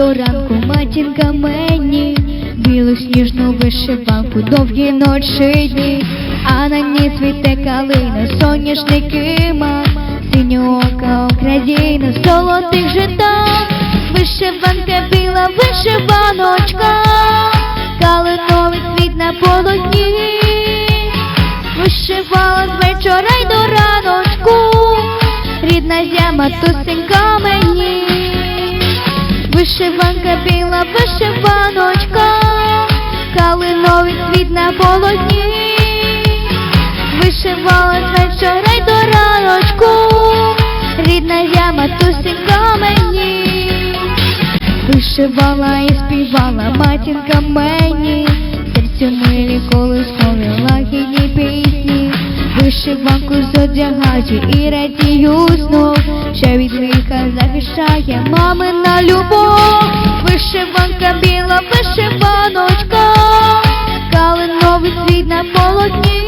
до ранку матінка мені білу сніжну вишиванку, довгі ночі дні, а на ній цвіте калина, соняшники ма, синьоока Україна, в золотих житах, вишиванка біла, вишиваночка, калиновий цвіт на полотні, вишивала з вечора й до раночку, рідна зяма тусенька мені. Вишиванка біла, вишиваночка, калиновий цвіт на полотні, вишивала з вечора й до раночку, рідна яма тусенька мені, вишивала і співала матінка мені, серцю милі колискові лагідні пісні, вишиванку зодягаю і радію знов, що від лиха захищає мамина любов, вишиванка біла, вишиваночка, калиновий цвіт на полотні,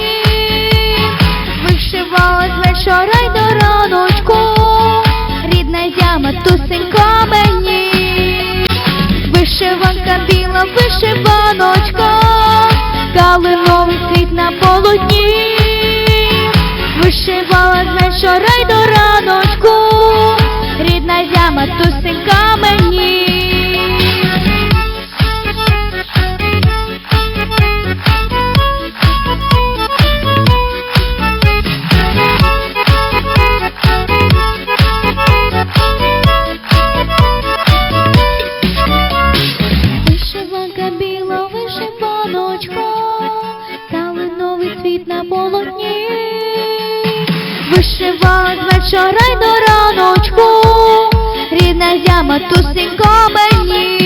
вишивала з вечора й до раночку, рідна зяма тусенька мені. Вишиванка біла, вишиваночка, калиновий цвіт на полотні, полотні, вишивала з вечора й до раночку, рідна зяма тусенько мені,